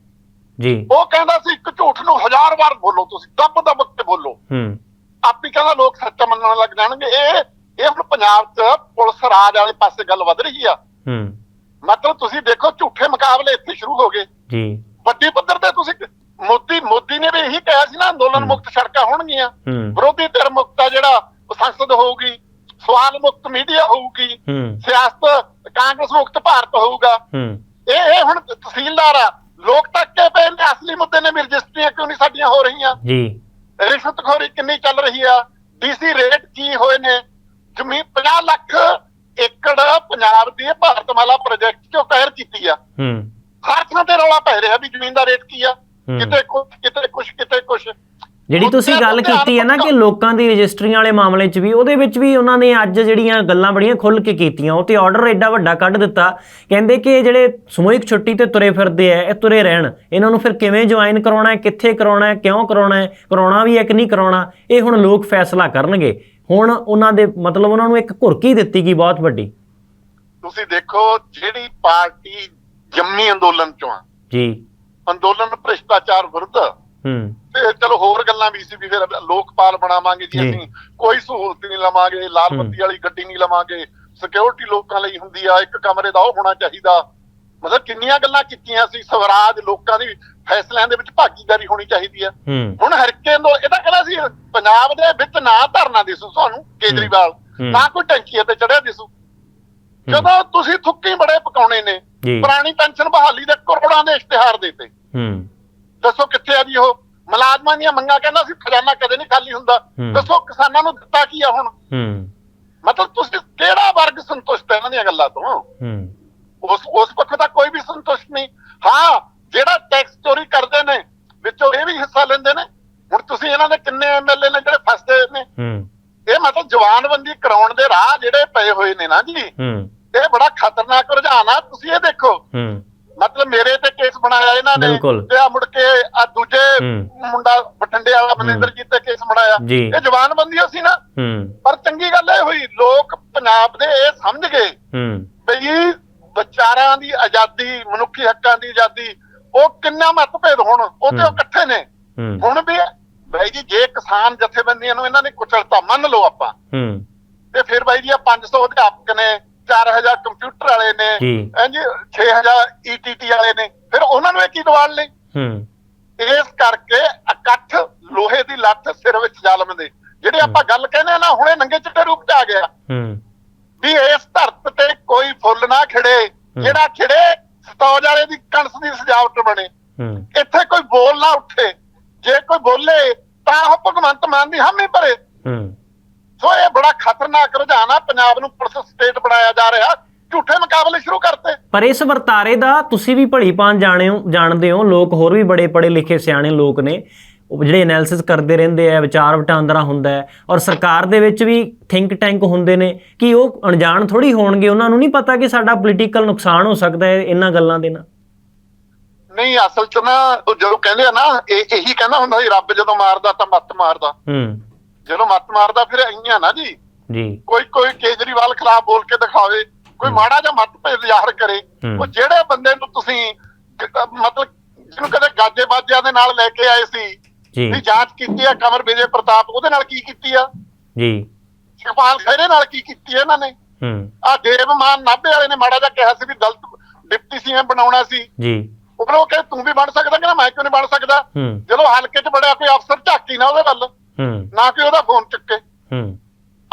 ਜੀ। ਉਹ ਕਹਿੰਦਾ ਸੀ ਇੱਕ ਝੂਠ ਨੂੰ ਹਜ਼ਾਰ ਵਾਰ ਬੋਲੋ ਤੁਸੀਂ ਦੱਬ ਦੱਬ ਕੇ ਬੋਲੋ। ਹੂੰ। ਆਪੀ ਕਹਿੰਦਾ ਲੋਕ ਸੱਚ ਮੰਨਣ ਲੱਗ ਜਾਣਗੇ। ਇਹ ਇਹ ਹੁਣ ਪੰਜਾਬ 'ਚ ਪੁਲਿਸ ਰਾਜ ਵਾਲੇ ਪਾਸੇ ਗੱਲ ਵਧ ਰਹੀ ਆ। ਹੂੰ। ਮਤਲਬ ਤੁਸੀਂ ਦੇਖੋ ਝੂਠੇ ਮੁਕਾਬਲੇ ਇੱਥੇ ਸ਼ੁਰੂ ਹੋ ਗਏ। ਜੀ। ਵੱਡੀ ਪੱਧਰ ਤੇ ਤੁਸੀਂ ਮੋਦੀ ਮੋਦੀ ਨੇ ਵੀ ਇਹੀ ਕਿਹਾ ਸੀ ਨਾ ਅੰਦੋਲਨ ਹੂੰ। ਮੁਕਤ ਸੜਕਾਂ ਹੋਣਗੀਆਂ। ਹੂੰ। ਵਿਰੋਧੀ ਧਿਰ ਮੁਕਤ ਜਿਹੜਾ ਸੰਸਦ ਹੋਊਗੀ। ਸਵਾਲ ਮੁਕਤ ਮੀਡੀਆ ਹੋਊਗੀ। ਹੂੰ। ਸਿਆਸਤ ਕਾਂਗਰਸ ਮੁਕਤ ਭਾਰਤ ਹੋਊਗਾ। ਹੂੰ। ਇਹ ਇਹ ਹੁਣ ਤਹਿਸੀਲਦਾਰ ਆ। ਲੋਕ ਤੱਕੇ ਪਏ ਨੇ ਅਸਲੀ ਮੁੱਦੇ ਨੇ ਵੀ ਰਜਿਸਟਰੀਆਂ ਕਿਉਂ ਨਹੀਂ ਸਾਡੀਆਂ ਹੋ ਰਹੀਆਂ? ਜੀ। ਰਿਸ਼ਵਤਖੋਰੀ ਕਿੰਨੀ ਚੱਲ ਰਹੀ ਆ? ਡੀਸੀ ਰੇਟ ਕੀ ਹੋਏ ਨੇ? ਜ਼ਮੀਨ 50 ਲੱਖ ਏਕੜ ਪੰਜਾਬ ਦੀ ਭਾਰਤਮਾਲਾ ਪ੍ਰੋਜੈਕਟ ਚੋਂ ਕਹਿਰ ਕੀਤੀ ਆ। ਹੂੰ। ਹਰ ਥਾਂ ਤੇ ਰੌਲਾ ਪੈ ਰਿਹਾ ਵੀ ਜ਼ਮੀਨ ਦਾ ਰੇਟ ਕੀ ਆ। ਕਿਤੇ ਕੁਛ ਕਿਤੇ ਕੁਛ ਕਿਤੇ ਕੁਛ। ਜਿਹੜੀ ਤੁਸੀਂ ਗੱਲ ਕੀਤੀ ਹੈ ਨਾ ਕਿ ਲੋਕਾਂ ਦੀ ਰਜਿਸਟਰੀਆਂ ਵਾਲੇ ਮਾਮਲੇ 'ਚ ਵੀ ਉਹਦੇ ਵਿੱਚ ਵੀ ਉਹਨਾਂ ਨੇ ਅੱਜ ਜਿਹੜੀਆਂ ਗੱਲਾਂ ਬੜੀਆਂ ਖੁੱਲ ਕੇ ਕੀਤੀਆਂ। ਉਹ ਤੇ ਆਰਡਰ ਐਡਾ ਵੱਡਾ ਕੱਢ ਦਿੱਤਾ। ਕਹਿੰਦੇ ਕਿ ਇਹ ਜਿਹੜੇ ਸਮੂਹਿਕ ਛੁੱਟੀ ਤੇ ਤੁਰੇ ਫਿਰਦੇ ਆ ਇਹ ਤੁਰੇ ਰਹਿਣ। ਇਹਨਾਂ ਨੂੰ ਫਿਰ ਕਿਵੇਂ ਜੁਆਇਨ ਕਰਾਉਣਾ ਹੈ ਕਿੱਥੇ ਕਰਾਉਣਾ ਹੈ ਕਿਉਂ ਕਰਾਉਣਾ ਹੈ ਕਰਾਉਣਾ ਵੀ ਹੈ ਕਿ ਨਹੀਂ ਕਰਾਉਣਾ ਇਹ ਹੁਣ ਲੋਕ ਫੈਸਲਾ ਕਰਨਗੇ। ਹੁਣ ਉਹਨਾਂ ਦੇ ਮਤਲਬ ਉਹਨਾਂ ਨੂੰ ਇੱਕ ਘੁਰਕੀ ਦਿੱਤੀ ਗਈ ਬਹੁਤ ਵੱਡੀ। ਤੁਸੀਂ ਦੇਖੋ ਜਿਹੜੀ ਪਾਰਟੀ ਜੰਮੀ ਅੰਦੋਲਨ ਚੋਂ ਆ ਜੀ। ਅੰਦੋਲਨ ਭ੍ਰਿਸ਼ਟਾਚਾਰ ਵਿਰੁੱਧ ਹੂੰ। ਤੇ ਚਲੋ ਹੋਰ ਗੱਲਾਂ ਵੀ ਸੀ ਵੀ ਫਿਰ ਲੋਕਪਾਲ ਬਣਾਵਾਂਗੇ ਜੀ। ਅਸੀਂ। ਕੋਈ ਸਹੂਲਤ ਨਹੀਂ ਲਵਾਂਗੇ ਲਾਲ। ਬੱਤੀ ਵਾਲੀ ਗੱਡੀ ਨਹੀਂ ਲਵਾਂਗੇ। ਸਿਕਿਉਰਿਟੀ ਲੋਕਾਂ ਲਈ ਹੁੰਦੀ ਆ ਇੱਕ ਕਮਰੇ ਦਾ ਉਹ ਹੋਣਾ ਚਾਹੀਦਾ। ਮਤਲਬ ਕਿੰਨੀਆਂ ਗੱਲਾਂ ਕੀਤੀਆਂ ਸੀ ਸਵਰਾਜ ਲੋਕਾਂ ਦੀ ਫੈਸਲਿਆਂ ਦੇ ਵਿੱਚ ਭਾਗੀਦਾਰੀ ਹੋਣੀ ਚਾਹੀਦੀ ਆ। ਹੁਣ ਹਰਕੇ ਨੂੰ ਇਹ ਤਾਂ ਕਹਿੰਦਾ ਸੀ ਪੰਜਾਬ ਦੇ ਵਿੱਚ ਨਾ ਧਰਨਾ ਦਿਸੂ ਤੁਹਾਨੂੰ ਕੇਜਰੀਵਾਲ। ਨਾ ਕੋਈ ਟੈਂਕੀਆਂ ਤੇ ਚੜਿਆ ਦਿਸੂ। ਜਦੋਂ ਤੁਸੀਂ ਥੁੱਕੀ ਬੜੇ ਪਕਾਉਣੇ ਨੇ ਪੁਰਾਣੀ ਪੈਨਸ਼ਨ ਬਹਾਲੀ ਦੇ ਕਰੋੜਾਂ ਦੇ ਇਸ਼ਤਿਹਾਰ ਦਿੱਤੇ ਹੂੰ। ਦੱਸੋ ਕਿੱਥੇ ਆ ਜੀ ਉਹ? ਮੁਲਾਜ਼ਮਾਂ ਦੀਆਂ ਮੰਗਾਂ ਕਹਿੰਦਾ ਸੀ ਖਜ਼ਾਨਾ ਕਦੇ ਨਹੀਂ ਖਾਲੀ ਹੁੰਦਾ। ਦੱਸੋ ਕਿਸਾਨਾਂ ਨੂੰ ਦਿੱਤਾ ਕੀ ਆ ਹੁਣ? ਮਤਲਬ ਤੁਸੀਂ ਕਿਹੜਾ ਵਰਗ ਸੰਤੁਸ਼ਟ ਹੈ ਇਹਨਾਂ ਦੀਆਂ ਗੱਲਾਂ ਤੋਂ? ਉਸ ਉਸ ਪੱਖ ਤੱਕ ਕੋਈ ਵੀ ਸੰਤੁਸ਼ਟ ਨਹੀਂ। ਹਾਂ ਜਿਹੜਾ ਟੈਕਸ ਚੋਰੀ ਕਰਦੇ ਨੇ ਵਿੱਚੋਂ ਇਹ ਵੀ ਹਿੱਸਾ ਲੈਂਦੇ ਨੇ। ਹੁਣ ਤੁਸੀਂ ਇਹਨਾਂ ਦੇ ਕਿੰਨੇ ਐਮਐਲਏ ਨੇ ਜਿਹੜੇ ਫਸਦੇ ਨੇ? ਇਹ ਮਤਲਬ ਜਵਾਨਬੰਦੀ ਕਰਾਉਣ ਦੇ ਰਾਹ ਜਿਹੜੇ ਪਏ ਹੋਏ ਨੇ ਨਾ ਜੀ। ਇਹ ਬੜਾ ਖਤਰਨਾਕ ਰੁਝਾਨ ਆ। ਤੁਸੀਂ ਇਹ ਦੇਖੋ। ਮਤਲਬ ਮੇਰੇ ਤੇ ਕੇਸ ਬਣਾਇਆ ਇਹਨਾਂ ਨੇ ਬਿਲਕੁਲ। ਤੇ ਆ ਮੁੜ ਕੇ ਆ ਦੂਜੇ ਹੂੰ। ਮੁੰਡਾ ਬਠਿੰਡੇ ਵਾਲਾ ਮਨਿੰਦਰਜੀਤ ਤੇ ਕੇਸ ਬਣਾਇਆ ਜੀ। ਇਹ ਜਵਾਨਬੰਦੀ ਸੀ ਨਾ ਹੂੰ ਪਰ ਚੰਗੀ ਗੱਲ ਇਹ ਹੋਈ ਲੋਕ ਪੰਜਾਬ ਦੇ ਇਹ ਸਮਝ ਗਏ ਹੂੰ ਬਈ ਵਿਚਾਰਾਂ ਦੀ ਆਜ਼ਾਦੀ ਮਨੁੱਖੀ ਹੱਕਾਂ ਦੀ ਆਜ਼ਾਦੀ ਉਹ ਕਿੰਨਾ ਮਤਭੇਦ ਹੁਣ ਉਹ ਤੇ ਉਹ ਹੂੰ। ਇਕੱਠੇ ਨੇ ਹੂੰ ਹੁਣ ਵੀ ਬਾਈ ਜੀ ਜੇ ਕਿਸਾਨ ਜਥੇਬੰਦੀਆਂ ਨੂੰ ਇਹਨਾਂ ਨੇ ਕੁਚਲਤਾ ਮੰਨ ਲਓ ਆਪਾਂ ਹੂੰ ਤੇ ਫਿਰ ਬਾਈ ਜੀ ਆ 500 ਅਧਿਆਪਕ ਨੇ 4000 ਕੰਪਿਊਟਰ ਵਾਲੇ ਨੇ ਜੀ। ਹਾਂਜੀ 6000 ਈਟੀਟੀ ਵਾਲੇ ਨੇ। ਫਿਰ ਉਹਨਾਂ ਨੂੰ ਇਹ ਕੀ ਦਵਾਲ ਨੇ? ਹੂੰ। ਇਸ ਕਰਕੇ ਇਕੱਠ ਲੋਹੇ ਦੀ ਲੱਠ ਸਿਰ ਵਿੱਚ ਜ਼ਾਲਮ ਦੇ। ਜਿਹੜੇ ਆਪਾਂ ਗੱਲ ਕਹਿੰਦੇ ਆ ਨਾ ਹੁਣੇ ਨੰਗੇ ਚਿੱਟੇ ਰੂਪ ਚ ਆ ਗਿਆ। ਹੂੰ। ਵੀ ਇਸ ਧਰਤ ਤੇ ਕੋਈ ਫੁੱਲ ਨਾ ਖਿੜੇ ਜਿਹੜਾ ਖਿੜੇ ਸਤੌਜ ਵਾਲੇ ਦੀ ਕਣਸ ਦੀ ਸਜਾਵਟ ਬਣੇ। ਹੂੰ। ਇੱਥੇ ਕੋਈ ਬੋਲ ਨਾ ਉੱਠੇ। ਜੇ ਕੋਈ ਬੋਲੇ ਤਾਂ ਉਹ ਭਗਵੰਤ ਮਾਨ ਦੀ ਹਾਮੀ ਭਰੇ। ਹੂੰ। ਸੋ ਇਹ ਬੜਾ ਖਤਰਨਾਕ ਰੁਝਾਨ ਆ। ਪੰਜਾਬ ਨੂੰ ਪੁਲਿਸ ਸਟੇਟ ਬਣਾਇਆ ਜਾ ਰਿਹਾ। ਝੂਠੇ ਮੁਕਾਬਲੇ ਸ਼ੁਰੂ ਕਰਤੇ। ਪਰ ਇਸ ਵਰਤਾਰੇ ਦਾ ਤੁਸੀਂ ਵੀ ਭਲੀ ਭਾਂ ਜਾਣੇ ਹੋ ਜਾਣਦੇ ਹੋ। ਲੋਕ ਹੋਰ ਵੀ ਬੜੇ ਪੜੇ ਲਿਖੇ ਸਿਆਣੇ ਲੋਕ ਨੇ। ਉਹ ਜਿਹੜੇ ਐਨਾਲਿਸਿਸ ਕਰਦੇ ਰਹਿੰਦੇ ਆ ਵਿਚਾਰ ਵਟਾਂਦਰਾ ਹੁੰਦਾ ਹੈ। ਔਰ ਸਰਕਾਰ ਦੇ ਵਿੱਚ ਵੀ ਥਿੰਕ ਟੈਂਕ ਹੁੰਦੇ ਨੇ ਕਿ ਉਹ ਅਣਜਾਣ ਥੋੜੀ ਹੋਣਗੇ। ਉਹਨਾਂ ਨੂੰ ਨਹੀਂ ਪਤਾ ਕਿ ਸਾਡਾ ਪੋਲੀਟੀਕਲ ਨੁਕਸਾਨ ਹੋ ਸਕਦਾ ਹੈ ਇਹਨਾਂ ਗੱਲਾਂ ਦੇ ਨਾਲ। ਨਹੀਂ ਅਸਲ ਚ ਨਾ ਉਹ ਜਦੋਂ ਕਹਿੰਦੇ ਆ ਨਾ ਇਹ ਇਹੀ ਕਹਿੰਦਾ ਹੁੰਦਾ ਸੀ ਰੱਬ ਜਦੋਂ ਮਾਰਦਾ ਤਾਂ ਮੱਤ ਮਾਰਦਾ। ਹੂੰ। ਜਦੋਂ ਮੱਤ ਮਾਰਦਾ ਫਿਰ ਐਂ ਨਾ ਜੀ। ਜੀ। ਕੋਈ ਕੋਈ ਕੇਜਰੀਵਾਲ ਖਿਲਾਫ ਬੋਲ ਕੇ ਦਿਖਾਵੇ ਕੋਈ ਮਾੜਾ ਜਿਹਾ ਮਤਭੇਦ ਜ਼ਾਹਰ ਕਰੇ। ਉਹ ਜਿਹੜੇ ਬੰਦੇ ਨੂੰ ਤੁਸੀਂ ਮਤਲਬ ਜਿਹਨੂੰ ਕਦੇ ਗਾਜੇ ਬਾਜਿਆਂ ਦੇ ਨਾਲ ਲੈ ਕੇ ਆਏ ਸੀ ਜੀ। ਵੀ ਜਾਂਚ ਕੀਤੀ ਆ ਕਮਰ ਵਿਜੇ ਪ੍ਰਤਾਪ ਉਹਦੇ ਨਾਲ ਕੀ ਕੀਤੀ ਆ? ਜੀ। ਸ਼ਿਵਪਾਲ ਖਹਿਰੇ ਨਾਲ ਕੀ ਕੀਤੀ ਆ ਇਹਨਾਂ ਨੇ? ਹੂੰ। ਆ ਦੇਵਮਾਨ ਨਾਭੇ ਵਾਲੇ ਨੇ ਮਾੜਾ ਜਿਹਾ ਕਿਹਾ ਸੀ ਵੀ ਦਲਤ ਡਿਪਟੀ ਸੀਐਮ ਬਣਾਉਣਾ ਸੀ। ਜੀ। ਉਹ ਉਹ ਕਹੇ ਤੂੰ ਵੀ ਬਣ ਸਕਦਾ? ਕਿ ਮੈਂ ਕਿਉਂ ਨਹੀਂ ਬਣ ਸਕਦਾ? ਜਦੋਂ ਹਲਕੇ 'ਚ ਬੜਿਆ ਕੋਈ ਅਫਸਰ ਝਾਕੀ ਨਾ ਉਹਦੇ ਵੱਲ। ਹੂੰ। ਨਾ ਕਿ ਉਹਦਾ ਫੋਨ ਚੁੱਕੇ। ਹੂੰ।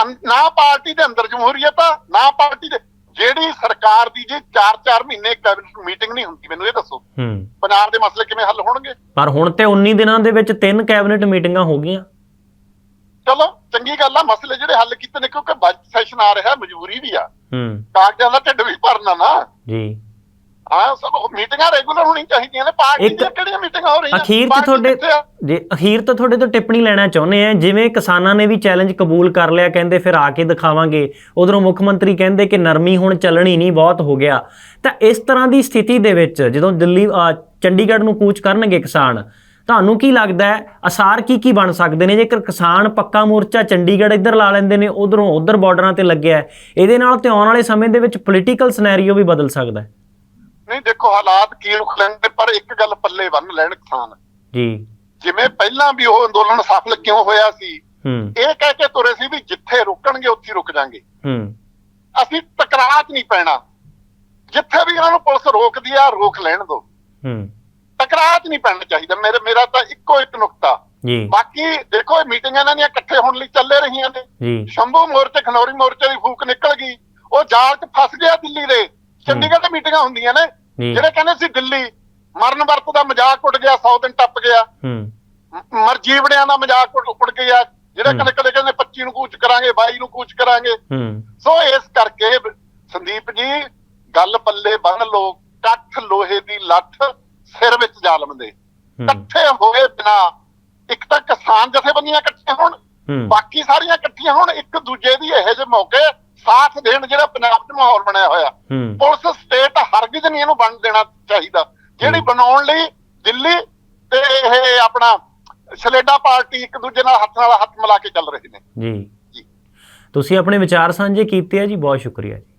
ਅੰ- ਨਾ ਪਾਰਟੀ ਦੇ ਅੰਦਰ ਜਮਹੂਰੀਅਤ ਆ ਨਾ ਪਾਰਟੀ ਦੇ। ਜਿਹੜੀ ਸਰਕਾਰ ਦੀ ਜੇ 4-4 ਮਹੀਨੇ ਕੈਬਨਿਟ ਮੀਟਿੰਗ ਨਹੀਂ ਹੁੰਦੀ ਮੈਨੂੰ ਇਹ ਦੱਸੋ। ਹੂੰ। ਪੰਜਾਬ ਦੇ ਮਸਲੇ ਕਿਵੇਂ ਹੱਲ ਹੋਣਗੇ? ਪਰ ਹੁਣ ਤੇ 19 ਦਿਨਾਂ ਦੇ ਵਿੱਚ ਤਿੰਨ ਕੈਬਨਿਟ ਮੀਟਿੰਗਾਂ ਹੋ ਗਈਆਂ। ਚਲੋ ਚੰਗੀ ਗੱਲ ਆ ਮਸਲੇ ਜਿਹੜੇ ਹੱਲ ਕੀਤੇ ਨੇ ਕਿਉਂਕਿ ਬਜਟ ਸੈਸ਼ਨ ਆ ਰਿਹਾ ਮਜਬੂਰੀ ਵੀ ਆ। ਹੂੰ। ਕਾਗਜ਼ਾਂ ਦਾ ਢਿੱਡ ਵੀ ਭਰਨਾ ਨਾ। ਜੀ। ਹਾਂ ਸਭ ਮੀਟਿੰਗਾਂ ਰੈਗੂਲਰ ਹੋਣੀ ਚਾਹੀਦੀਆਂ ਨੇ ਪਾਰਟੀ ਇੱਕ ਦੀਆਂ ਕਿਹੜੀਆਂ ਮੀਟਿੰਗਾਂ ਹੋ ਰਹੀਆਂ? ਅਖੀਰ 'ਚ ਪਾਰਟੀ ਤੁਹਾਡੇ ਕਿੱਥੇ ਆ? ਜੀ ਅਖੀਰ ਤੋਂ ਤੁਹਾਡੇ ਤੋਂ ਟਿੱਪਣੀ ਲੈਣਾ ਚਾਹੁੰਦੇ ਆ ਜਿਵੇਂ ਕਿਸਾਨਾਂ ਨੇ ਵੀ ਚੈਲੰਜ ਕਬੂਲ ਕਰ ਲਿਆ ਕਹਿੰਦੇ ਫਿਰ ਆ ਕੇ ਦਿਖਾਵਾਂਗੇ। ਉਧਰੋਂ ਮੁੱਖ ਮੰਤਰੀ ਕਹਿੰਦੇ ਕਿ ਨਰਮੀ ਹੁਣ ਚੱਲਣੀ ਨਹੀਂ ਬਹੁਤ ਹੋ ਗਿਆ। ਤਾਂ ਇਸ ਤਰ੍ਹਾਂ ਦੀ ਸਥਿਤੀ ਦੇ ਵਿੱਚ ਜਦੋਂ ਦਿੱਲੀ ਅ, ਚੰਡੀਗੜ੍ਹ ਨੂੰ ਕੂਚ ਕਰਨਗੇ ਕਿਸਾਨ ਤੁਹਾਨੂੰ ਕੀ ਲੱਗਦਾ ਹੈ ਅਸਾਰ ਕੀ ਕੀ ਬਣ ਸਕਦੇ ਨੇ? ਜੇਕਰ ਕਿਸਾਨ ਪੱਕਾ ਮੋਰਚਾ ਚੰਡੀਗੜ੍ਹ ਇੱਧਰ ਲਾ ਲੈਂਦੇ ਨੇ ਉਧਰੋਂ ਉਧਰ ਬਾਰਡਰਾਂ ਤੇ ਲੱਗਿਆ ਇਹਦੇ ਨਾਲ ਤੇ ਆਉਣ ਵਾਲੇ ਸਮੇਂ ਦੇ ਵਿੱਚ ਪੋਲੀਟੀਕਲ ਸਿਨੈਰੀਓ ਵੀ ਬਦਲ ਸਕਦਾ ਹੈ। ਨਹੀਂ ਦੇਖੋ ਹਾਲਾਤ ਕੀ ਰੁਖ ਲੈਂਦੇ ਪਰ ਇੱਕ ਗੱਲ ਪੱਲੇ ਬੰਨ ਲੈਣ ਕਿਸਾਨ। ਜੀ। ਜਿਵੇਂ ਪਹਿਲਾਂ ਵੀ ਉਹ ਅੰਦੋਲਨ ਸਫਲ ਕਿਉਂ ਹੋਇਆ ਸੀ ਇਹ ਕਹਿ ਕੇ ਤੁਰੇ ਸੀ ਵੀ ਜਿੱਥੇ ਰੁਕਣਗੇ ਉੱਥੇ ਰੁਕ ਜਾਾਂਗੇ। ਹੂੰ। ਅਸੀਂ ਟਕਰਾਅ 'ਚ ਨਹੀਂ ਪੈਣਾ। ਜਿੱਥੇ ਵੀ ਇਹਨਾਂ ਨੂੰ ਪੁਲਿਸ ਰੋਕਦੀ ਆ ਰੋਕ ਲੈਣ ਦੋ। ਹੂੰ। ਟਕਰਾਅ 'ਚ ਨਹੀਂ ਪੈਣਾ ਚਾਹੀਦਾ। ਮੇਰੇ ਮੇਰਾ ਤਾਂ ਇੱਕੋ ਇੱਕ ਨੁਕਤਾ। ਜੀ। ਬਾਕੀ ਦੇਖੋ ਇਹ ਮੀਟਿੰਗਾਂ ਇਹਨਾਂ ਦੀਆਂ ਇਕੱਠੇ ਹੋਣ ਲਈ ਚੱਲੇ ਰਹੀਆਂ ਨੇ। ਜੀ। ਸ਼ੰਭੂ ਮੋਰਚੇ ਖਨੌਰੀ ਮੋਰਚੇ ਦੀ ਫੂਕ ਨਿਕਲ ਗਈ। ਉਹ ਜਾਲ 'ਚ ਫਸ ਗਿਆ ਦਿੱਲੀ ਦੇ। ਚੰਡੀਗੜ੍ਹ ਤੇ ਮੀਟਿੰਗਾਂ ਹੁੰਦੀਆਂ ਨੇ। ਜੀ ਜਿਹੜੇ ਕਹਿੰਦੇ ਸੀ ਦਿੱਲੀ ਮਰਨ ਵਰਤ ਦਾ ਮਜ਼ਾਕ ਉੱਡ ਗਿਆ 100 ਦਿਨ ਟੱਪ ਗਿਆ। ਹੂੰ। ਮ- ਮਰਜੀਵੜਿਆਂ ਦਾ ਮਜ਼ਾਕ ਉੱਡ ਉੱਡ ਗਿਆ। ਜਿਹੜੇ ਹੂੰ। ਕਦੇ ਕਹਿੰਦੇ 25 ਨੂੰ ਕੂਚ ਕਰਾਂਗੇ 22 ਨੂੰ ਕੂਚ ਕਰਾਂਗੇ। ਹੂੰ। ਸੋ ਇਸ ਕਰਕੇ ਸੰਦੀਪ ਜੀ ਗੱਲ ਪੱਲੇ ਬੰਨ ਲੋ ਕੱਠ ਲੋਹੇ ਦੀ ਲੱਠ ਸਿਰ ਵਿੱਚ ਜ਼ਾਲਮ ਦੇ। ਹੂੰ। ਇਕੱਠੇ ਹੋਏ ਬਿਨਾ ਇੱਕ ਤਾਂ ਕਿਸਾਨ ਜਥੇਬੰਦੀਆਂ ਇਕੱਠੀਆਂ ਹੋਣ ਹੂੰ। ਬਾਕੀ ਸਾਰੀਆਂ ਇਕੱਠੀਆਂ ਹੋਣ ਇੱਕ ਦੂਜੇ ਦੀ ਇਹੋ ਜਿਹੇ ਮੌਕੇ ਸਾਥ ਦੇਣ ਜਿਹੜਾ ਪੰਜਾਬ 'ਚ ਮਾਹੌਲ ਬਣਿਆ ਹੋਇਆ। ਹੂੰ। ਪੁਲਿਸ ਸਟੇਟ ਹਰਗਿਜ਼ ਨਹੀਂ ਇਹਨੂੰ ਬਣ ਦੇਣਾ ਚਾਹੀਦਾ। ਜਿਹੜੀ। ਬਣਾਉਣ ਲਈ ਦਿੱਲੀ ਤੇ ਇਹ ਆਪਣਾ ਸਲੇਡਾ ਪਾਰਟੀ ਇੱਕ ਦੂਜੇ ਨਾਲ ਹੱਥ ਨਾਲ ਹੱਥ ਮਿਲਾ ਕੇ ਚੱਲ ਰਹੇ ਨੇ। ਜੀ। ਜੀ। ਤੁਸੀਂ ਆਪਣੇ ਵਿਚਾਰ ਸਾਂਝੇ ਕੀਤੇ ਆ ਜੀ ਬਹੁਤ ਸ਼ੁਕਰੀਆ ਜੀ।